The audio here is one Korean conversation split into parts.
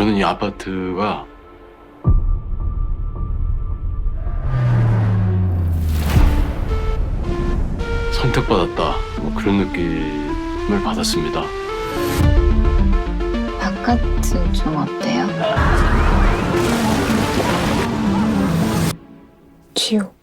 저는 이 아파트가 선택받았다 뭐 그런 느낌을 받았습니다. 바깥은 좀 어때요? 지옥.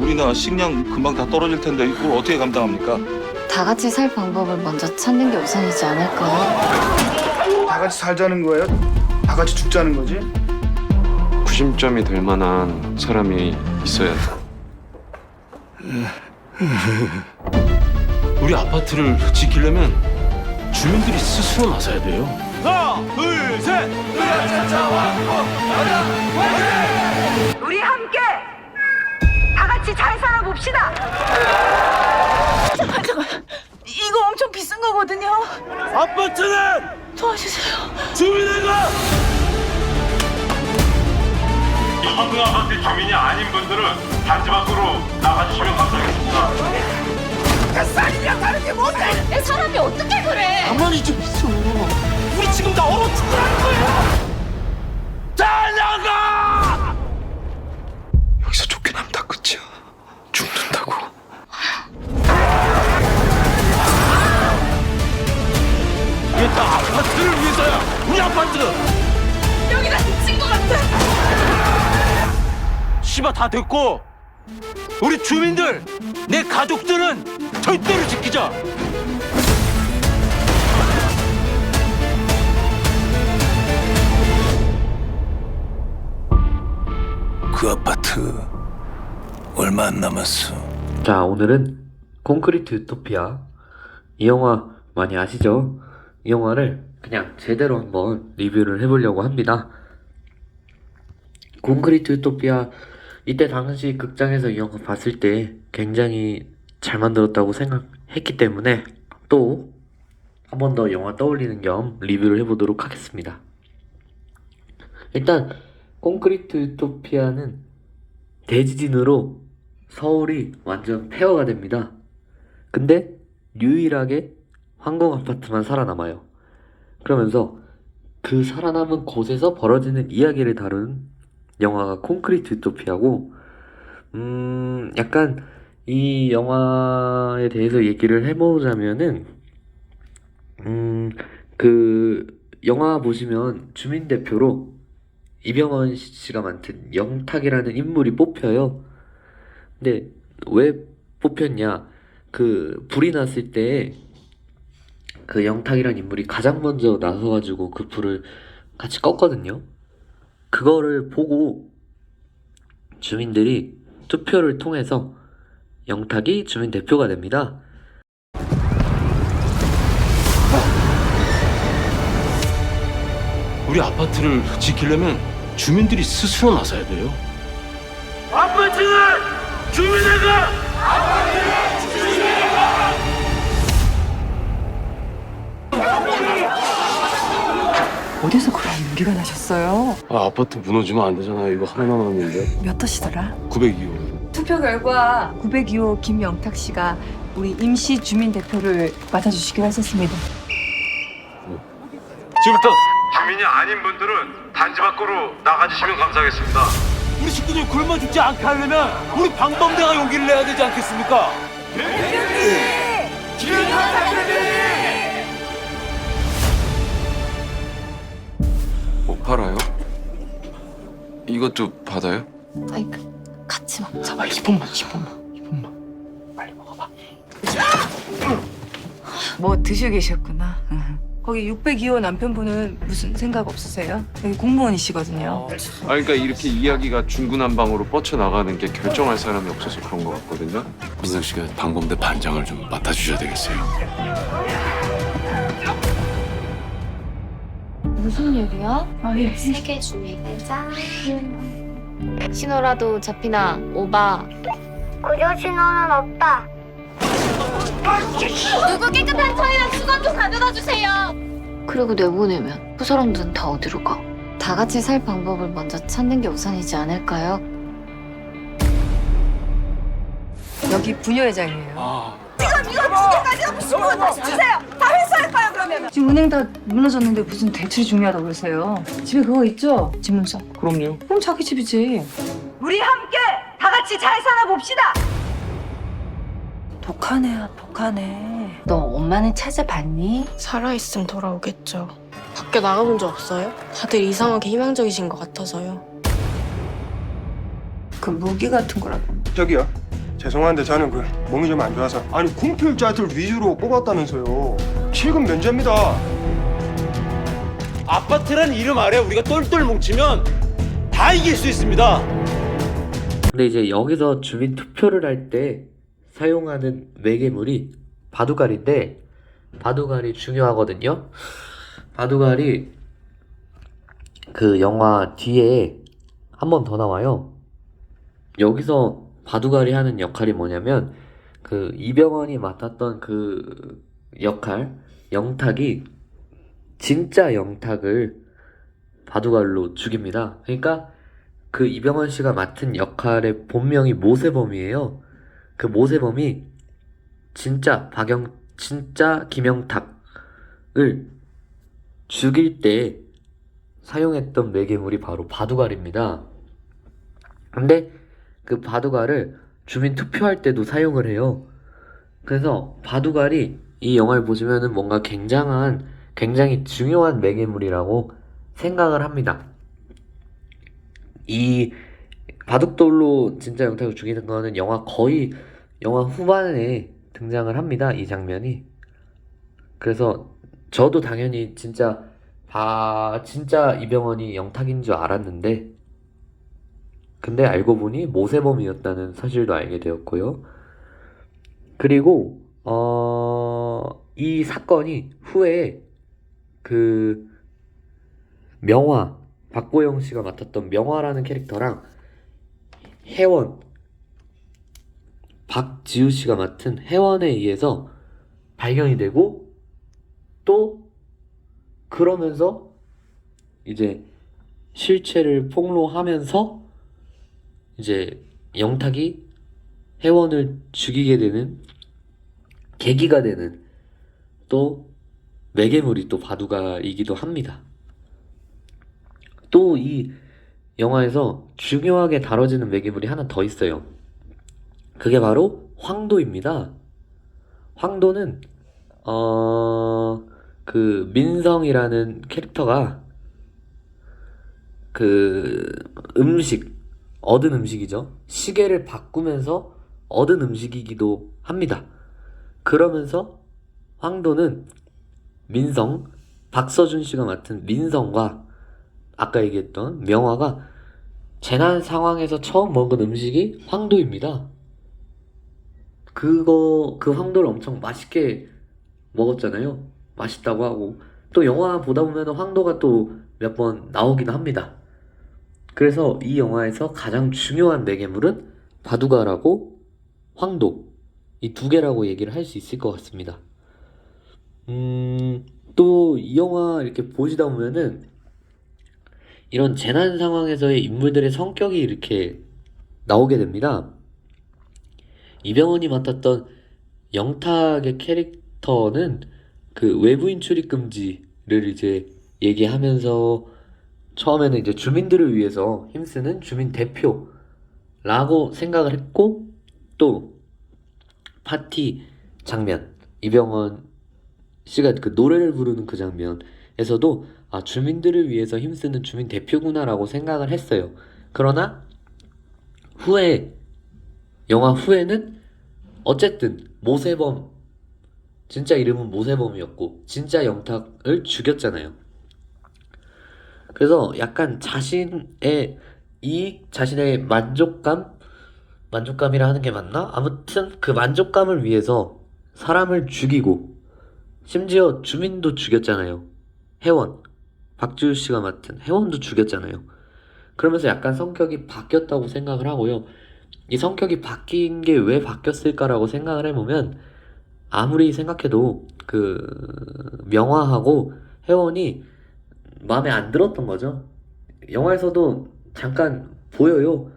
우리나라 식량 금방 다 떨어질 텐데 이걸 어떻게 감당합니까? 다 같이 살 방법을 먼저 찾는 게 우선이지 않을까요? 다 같이 살자는 거예요? 다 같이 죽자는 거지? 구심점이 될 만한 사람이 있어야 돼. 우리 아파트를 지키려면 주민들이 스스로 나서야 돼요. 하나, 둘, 셋! 우리 함께 다 같이 잘 살아봅시다. 이거 엄청 비싼 거거든요. 아파트는 도와주세요. 주민회가 이성근 아파트 주민이 아닌 분들은 단지 밖으로 나가주시면 감사하겠습니다. 내 사람이 어떻게 그래? 가만히 좀 있어. 우리 지금 다 얼어 죽으라는 거야. 다 나가! 아파트를 위해서야. 우리 아파트. 여기가 미친 것 같아. 씨발 다 됐고 우리 주민들 내 가족들은 절대로 지키자. 그 아파트 얼마 안 남았어. 자, 오늘은 콘크리트 유토피아. 이 영화 많이 아시죠? 이 영화를 그냥 제대로 한번 리뷰를 해보려고 합니다. 콘크리트 유토피아, 이때 당시 극장에서 이 영화 봤을 때 굉장히 잘 만들었다고 생각했기 때문에 또 한 번 더 영화 떠올리는 겸 리뷰를 해보도록 하겠습니다. 일단, 콘크리트 유토피아는 대지진으로 서울이 완전 폐허가 됩니다. 근데 유일하게 황공 아파트만 살아남아요. 그러면서 그 살아남은 곳에서 벌어지는 이야기를 다룬 영화가 콘크리트 유토피아고, 음, 약간 이 영화에 대해서 얘기를 해보자면은, 음, 그 영화 보시면 주민 대표로 이병헌 씨가 맡은 영탁이라는 인물이 뽑혀요. 근데 왜 뽑혔냐? 그 불이 났을 때 그 영탁이라는 인물이 가장 먼저 나서가지고 그 불을 같이 껐거든요. 그거를 보고 주민들이 투표를 통해서 영탁이 주민 대표가 됩니다. 우리 아파트를 지키려면 주민들이 스스로 나서야 돼요. 아파트는 주민회가 어디서 그런 연기가 나셨어요? 아, 아파트 무너지면 안 되잖아요. 이거 하나 남았는데. 몇 호시더라? 902호. 투표 결과 902호 김영탁 씨가 우리 임시 주민 대표를 맡아주시기로 하셨습니다. 지금부터 주민이 아닌 분들은 단지 밖으로 나가주시면 감사하겠습니다. 우리 식구들 굶어 죽지 않게 하려면 우리 방범대가 용기를 내야 되지 않겠습니까? 뭐 팔아요? 이것도 받아요? 아이, 그, 같이 먹자. 아, 2분만, 2분만, 2분만. 빨리 먹어봐. 뭐 드시고 계셨구나. 응. 거기 602호 남편분은 무슨 생각 없으세요? 여기 공무원이시거든요. 아, 그러니까 이렇게 이야기가 중구난방으로 뻗쳐 나가는 게 결정할 사람이 없어서 그런 것 같거든요. 민석 씨가 방범대 반장을 좀 맡아주셔야 되겠어요. 무슨 일이야? 세계 주민회장 신호라도 잡히나 오바 구조 신호는 없다. 누구 깨끗한 처리랑 수건 좀 가져다 주세요 그리고 내보내면 그 사람들은 다 어디로 가? 다 같이 살 방법을 먼저 찾는 게 우선이지 않을까요? 여기 부녀회장이에요. 아, 이거 이거 두 개까지 신고 다시 주세요. 다 회수할까요 그러면? 지금 은행 다 무너졌는데 무슨 대출이 중요하다고 그러세요? 집에 그거 있죠? 집문서. 그럼요. 그럼 자기 집이지. 우리 함께 다 같이 잘 살아 봅시다. 독하네야 독하네. 너 엄마는 찾아봤니? 살아있으면 돌아오겠죠. 밖에 나가본 적 없어요? 다들 이상하게 희망적이신 것 같아서요. 그 무기 같은 거라고. 저기요. 죄송한데 저는 그 몸이 좀 안 좋아서 아니 공필자들 위주로 뽑았다면서요. 실금 면제입니다. 아파트란 이름 아래 우리가 똘똘 뭉치면 다 이길 수 있습니다. 근데 이제 여기서 주민 투표를 할 때 사용하는 매개물이 바둑알인데 바둑알이 중요하거든요. 바둑알이 그 영화 뒤에 한 번 더 나와요. 여기서 바둑알이 하는 역할이 뭐냐면 그 이병헌이 맡았던 그 역할 영탁이 진짜 영탁을 바둑알로 죽입니다. 그러니까 그 이병헌 씨가 맡은 역할의 본명이 모세범이에요. 그 모세범이 진짜 박영 진짜 김영탁을 죽일 때 사용했던 매개물이 바로 바둑알입니다. 근데 그 바둑알을 주민 투표할 때도 사용을 해요. 그래서 바둑알이 이 영화를 보시면은 뭔가 굉장한 굉장히 중요한 매개물이라고 생각을 합니다. 이 바둑돌로 진짜 영탁을 죽이는 거는 영화 거의 영화 후반에 등장을 합니다. 이 장면이. 그래서 저도 당연히 진짜 바 진짜 이병헌이 영탁인 줄 알았는데 근데 알고 보니 모세범이었다는 사실도 알게 되었고요. 그리고 어, 이 사건이 후에 그 명화 박보영 씨가 맡았던 명화라는 캐릭터랑 혜원 박지우 씨가 맡은 혜원에 의해서 발견이 되고 또 그러면서 이제 실체를 폭로하면서 이제 영탁이 혜원을 죽이게 되는 계기가 되는 또 매개물이 또 바둑알이기도 합니다. 또 이 영화에서 중요하게 다뤄지는 매개물이 하나 더 있어요. 그게 바로 황도입니다. 황도는 어, 그 민성이라는 캐릭터가 그 음식 얻은 음식이죠. 시계를 바꾸면서 얻은 음식이기도 합니다. 그러면서 황도는 민성, 박서준 씨가 맡은 민성과 아까 얘기했던 명화가 재난 상황에서 처음 먹은 음식이 황도입니다. 그거 그 황도를 엄청 맛있게 먹었잖아요. 맛있다고 하고 또 영화 보다 보면 황도가 또 몇 번 나오긴 합니다. 그래서 이 영화에서 가장 중요한 매개물은 바둑알하고 황도 이 두 개라고 얘기를 할 수 있을 것 같습니다. 음, 또 이 영화 이렇게 보시다 보면은 이런 재난 상황에서의 인물들의 성격이 이렇게 나오게 됩니다. 이병헌이 맡았던 영탁의 캐릭터는 그 외부인 출입 금지를 이제 얘기하면서 처음에는 이제 주민들을 위해서 힘쓰는 주민 대표라고 생각을 했고 또 파티 장면 이병헌 씨가 그 노래를 부르는 그 장면에서도 아 주민들을 위해서 힘쓰는 주민 대표구나라고 생각을 했어요. 그러나 후에 영화 후에는 어쨌든 모세범 진짜 이름은 모세범이었고 진짜 영탁을 죽였잖아요. 그래서 약간 자신의 이 자신의 만족감 만족감이라 하는 게 맞나? 아무튼 그 만족감을 위해서 사람을 죽이고 심지어 주민도 죽였잖아요. 혜원 박지우 씨가 맡은 혜원도 죽였잖아요. 그러면서 약간 성격이 바뀌었다고 생각을 하고요. 이 성격이 바뀐 게 왜 바뀌었을까라고 생각을 해보면 아무리 생각해도 그 명화하고 혜원이 마음에 안 들었던 거죠. 영화에서도 잠깐 보여요.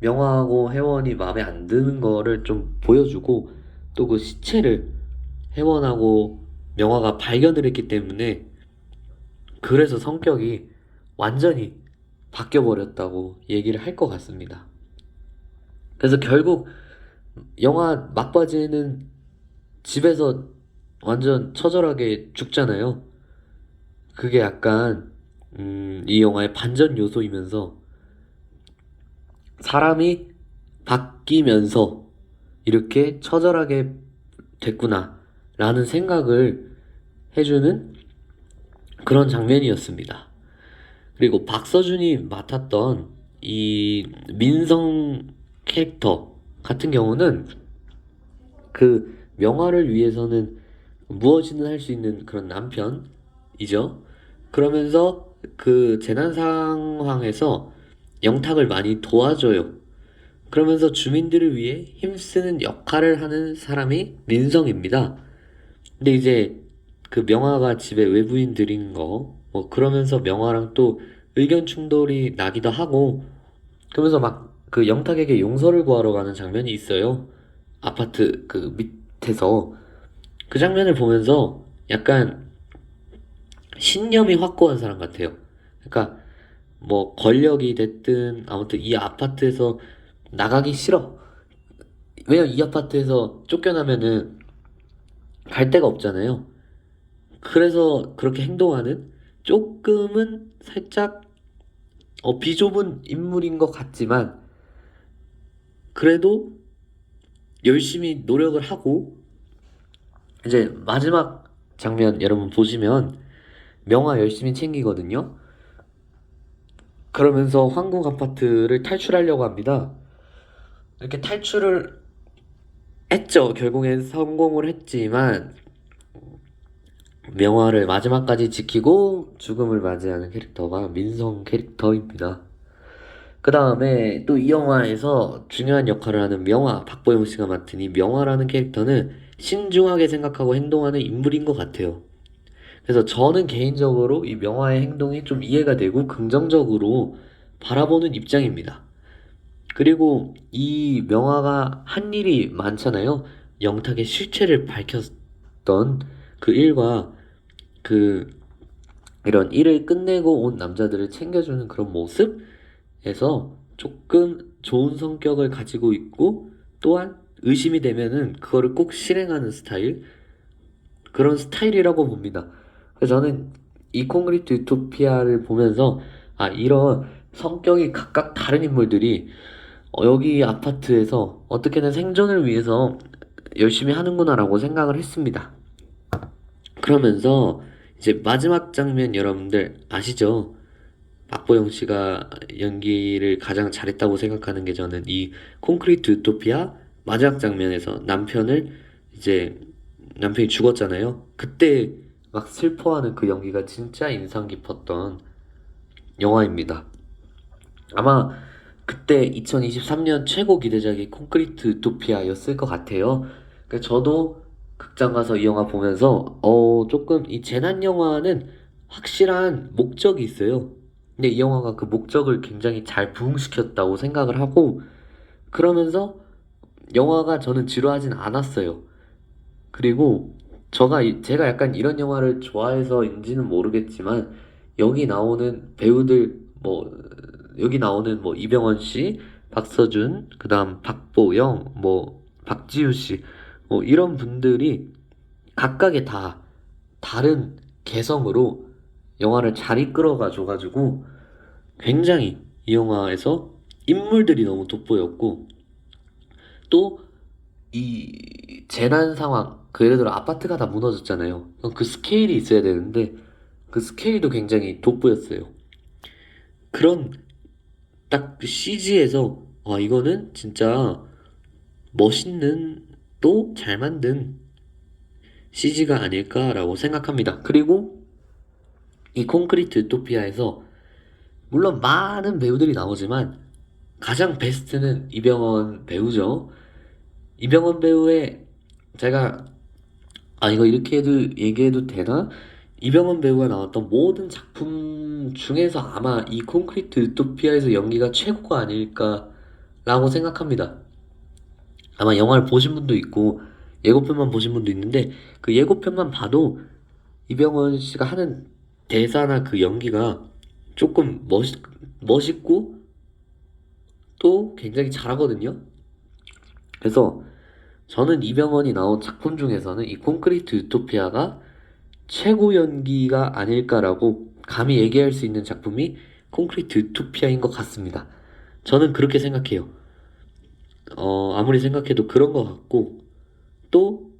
명화하고 혜원이 마음에 안 드는 거를 좀 보여주고 또 그 시체를 혜원하고 명화가 발견을 했기 때문에 그래서 성격이 완전히 바뀌어 버렸다고 얘기를 할 것 같습니다. 그래서 결국 영화 막바지에는 집에서 완전 처절하게 죽잖아요. 그게 약간 음, 이 영화의 반전 요소이면서 사람이 바뀌면서 이렇게 처절하게 됐구나 라는 생각을 해주는 그런 장면이었습니다. 그리고 박서준이 맡았던 이 민성 캐릭터 같은 경우는 그 명화를 위해서는 무엇이든 할 수 있는 그런 남편이죠. 그러면서 그 재난 상황에서 영탁을 많이 도와줘요. 그러면서 주민들을 위해 힘쓰는 역할을 하는 사람이 민성입니다. 근데 이제 그 명화가 집에 외부인 들인 거, 뭐 그러면서 명화랑 또 의견 충돌이 나기도 하고, 그러면서 막 그 영탁에게 용서를 구하러 가는 장면이 있어요. 아파트 그 밑에서. 그 장면을 보면서 약간 신념이 확고한 사람 같아요. 그러니까 뭐 권력이 됐든 아무튼 이 아파트에서 나가기 싫어. 왜냐면 이 아파트에서 쫓겨나면은 갈 데가 없잖아요. 그래서 그렇게 행동하는 조금은 살짝 어, 비좁은 인물인 것 같지만 그래도 열심히 노력을 하고 이제 마지막 장면 여러분 보시면 명화 열심히 챙기거든요. 그러면서 황궁 아파트를 탈출하려고 합니다. 이렇게 탈출을 했죠. 결국엔 성공을 했지만 명화를 마지막까지 지키고 죽음을 맞이하는 캐릭터가 민성 캐릭터입니다. 그 다음에 또 이 영화에서 중요한 역할을 하는 명화, 박보영 씨가 맡은 이 명화라는 캐릭터는 신중하게 생각하고 행동하는 인물인 것 같아요. 그래서 저는 개인적으로 이 명화의 행동이 좀 이해가 되고 긍정적으로 바라보는 입장입니다. 그리고 이 명화가 한 일이 많잖아요. 영탁의 실체를 밝혔던 그 일과 그 이런 일을 끝내고 온 남자들을 챙겨주는 그런 모습에서 조금 좋은 성격을 가지고 있고 또한 의심이 되면은 그거를 꼭 실행하는 스타일 그런 스타일이라고 봅니다. 그래서 저는 이 콘크리트 유토피아를 보면서 아 이런 성격이 각각 다른 인물들이 어, 여기 아파트에서 어떻게든 생존을 위해서 열심히 하는구나라고 생각을 했습니다. 그러면서 이제 마지막 장면 여러분들 아시죠? 박보영 씨가 연기를 가장 잘했다고 생각하는 게 저는 이 콘크리트 유토피아 마지막 장면에서 남편을 이제 남편이 죽었잖아요. 그때 막 슬퍼하는 그 연기가 진짜 인상 깊었던 영화입니다. 아마 그때 2023년 최고 기대작이 콘크리트 유토피아였을 것 같아요. 그러니까 저도 극장 가서 이 영화 보면서 어 조금 이 재난 영화는 확실한 목적이 있어요. 근데 이 영화가 그 목적을 굉장히 잘 부응시켰다고 생각을 하고 그러면서 영화가 저는 지루하진 않았어요. 그리고 이- 제가 약간 이런 영화를 좋아해서인지는 모르겠지만 여기 나오는 배우들 뭐 여기 나오는 뭐 이병헌 씨, 박서준, 그다음 박보영, 뭐 박지우 씨, 뭐 이런 분들이 각각의 다 다른 개성으로 영화를 잘 이끌어가 줘가지고 굉장히 이 영화에서 인물들이 너무 돋보였고 또 이 재난 상황 그 예를 들어 아파트가 다 무너졌잖아요. 그 스케일이 있어야 되는데 그 스케일도 굉장히 돋보였어요. 그런 딱그 CG에서 아 이거는 진짜 멋있는 또 잘 만든 CG가 아닐까라고 생각합니다. 그리고 이 콘크리트 유토피아에서 물론 많은 배우들이 나오지만 가장 베스트는 이병헌 배우죠. 이병헌 배우의 제가 아 이거 이렇게 해도 얘기해도 되나? 이병헌 배우가 나왔던 모든 작품 중에서 아마 이 콘크리트 유토피아에서 연기가 최고가 아닐까라고 생각합니다. 아마 영화를 보신 분도 있고 예고편만 보신 분도 있는데 그 예고편만 봐도 이병헌 씨가 하는 대사나 그 연기가 조금 멋있, 멋있고 또 굉장히 잘하거든요. 그래서 저는 이병헌이 나온 작품 중에서는 이 콘크리트 유토피아가 최고 연기가 아닐까라고 감히 얘기할 수 있는 작품이 콘크리트 유토피아인 것 같습니다. 저는 그렇게 생각해요. 어, 아무리 생각해도 그런 것 같고, 또,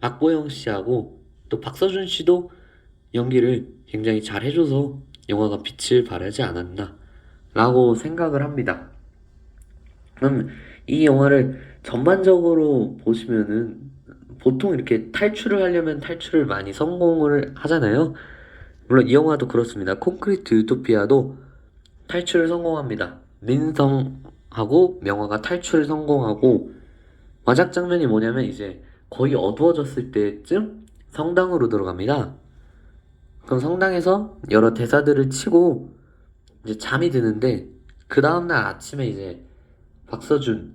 박보영 씨하고, 또 박서준 씨도 연기를 굉장히 잘 해줘서 영화가 빛을 발하지 않았나, 라고 생각을 합니다. 그럼 이 영화를 전반적으로 보시면은, 보통 이렇게 탈출을 하려면 탈출을 많이 성공을 하잖아요. 물론 이 영화도 그렇습니다. 콘크리트 유토피아도 탈출을 성공합니다. 민성하고 명화가 탈출을 성공하고 마작 장면이 뭐냐면 이제 거의 어두워졌을 때쯤 성당으로 들어갑니다. 그럼 성당에서 여러 대사들을 치고 이제 잠이 드는데 그 다음날 아침에 이제 박서준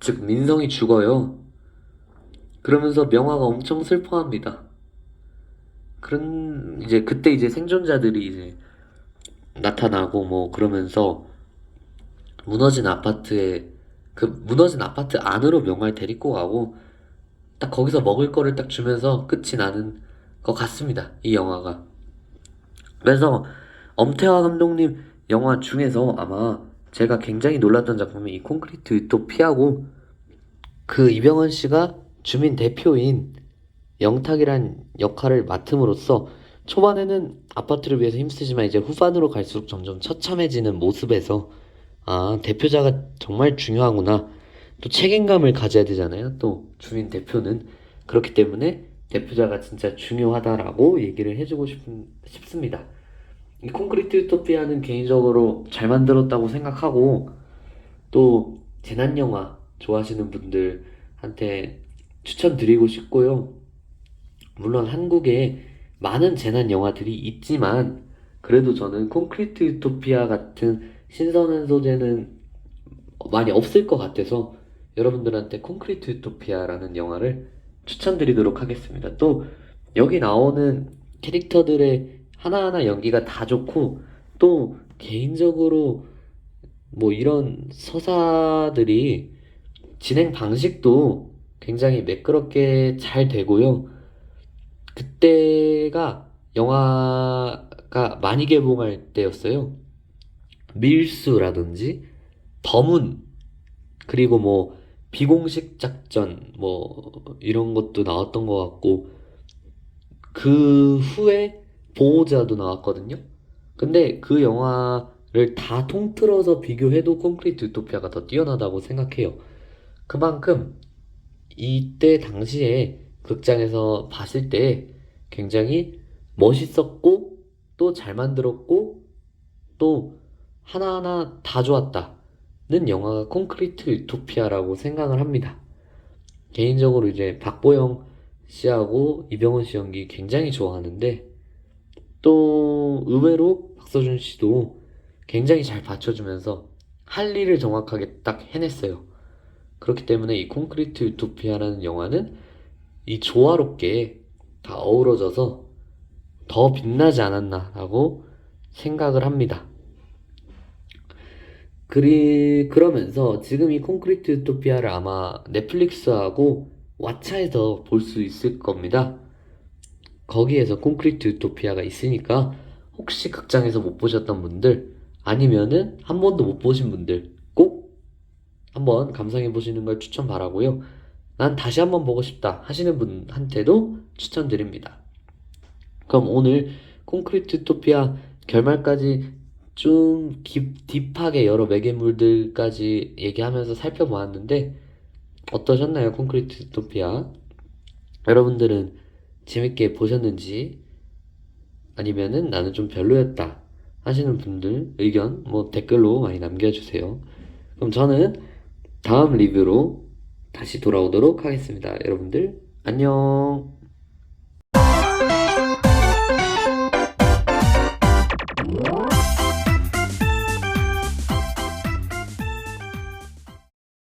즉 민성이 죽어요. 그러면서 명화가 엄청 슬퍼합니다. 그런 이제 그때 이제 생존자들이 이제 나타나고 뭐 그러면서 무너진 아파트에 그 무너진 아파트 안으로 명화를 데리고 가고 딱 거기서 먹을 거를 딱 주면서 끝이 나는 것 같습니다. 이 영화가. 그래서 엄태화 감독님 영화 중에서 아마 제가 굉장히 놀랐던 작품이 이 콘크리트 유토피아고 그 이병헌 씨가 주민 대표인 영탁이란 역할을 맡음으로써 초반에는 아파트를 위해서 힘쓰지만 이제 후반으로 갈수록 점점 처참해지는 모습에서 아 대표자가 정말 중요하구나. 또 책임감을 가져야 되잖아요. 또 주민 대표는. 그렇기 때문에 대표자가 진짜 중요하다라고 얘기를 해주고 싶, 싶습니다. 이 콘크리트 유토피아는 개인적으로 잘 만들었다고 생각하고 또 재난영화 좋아하시는 분들한테 추천드리고 싶고요 물론 한국에 많은 재난 영화들이 있지만 그래도 저는 콘크리트 유토피아 같은 신선한 소재는 많이 없을 것 같아서 여러분들한테 콘크리트 유토피아라는 영화를 추천드리도록 하겠습니다. 또 여기 나오는 캐릭터들의 하나하나 연기가 다 좋고 또 개인적으로 뭐 이런 서사들이 진행 방식도 굉장히 매끄럽게 잘 되고요. 그때가 영화가 많이 개봉할 때였어요. 밀수라든지 더문 그리고 뭐 비공식 작전 뭐 이런 것도 나왔던 것 같고 그 후에 보호자도 나왔거든요. 근데 그 영화를 다 통틀어서 비교해도 콘크리트 유토피아가 더 뛰어나다고 생각해요. 그만큼 이때 당시에 극장에서 봤을 때 굉장히 멋있었고 또 잘 만들었고 또 하나하나 다 좋았다는 영화가 콘크리트 유토피아라고 생각을 합니다. 개인적으로 이제 박보영 씨하고 이병헌 씨 연기 굉장히 좋아하는데 또 의외로 박서준 씨도 굉장히 잘 받쳐주면서 할 일을 정확하게 딱 해냈어요. 그렇기 때문에 이 콘크리트 유토피아라는 영화는 이 조화롭게 다 어우러져서 더 빛나지 않았나라고 생각을 합니다. 그리 그러면서 지금 이 콘크리트 유토피아를 아마 넷플릭스하고 왓챠에서 볼 수 있을 겁니다. 거기에서 콘크리트 유토피아가 있으니까 혹시 극장에서 못 보셨던 분들 아니면은 한 번도 못 보신 분들 꼭 한번 감상해 보시는 걸 추천 바라고요. 난 다시 한번 보고 싶다 하시는 분한테도 추천드립니다. 그럼 오늘 콘크리트 유토피아 결말까지 좀 깊, 딥하게 여러 매개물들까지 얘기하면서 살펴보았는데 어떠셨나요? 콘크리트 유토피아 여러분들은 재밌게 보셨는지 아니면은 나는 좀 별로였다 하시는 분들 의견 뭐 댓글로 많이 남겨주세요. 그럼 저는 다음 리뷰로 다시 돌아오도록 하겠습니다. 여러분들 안녕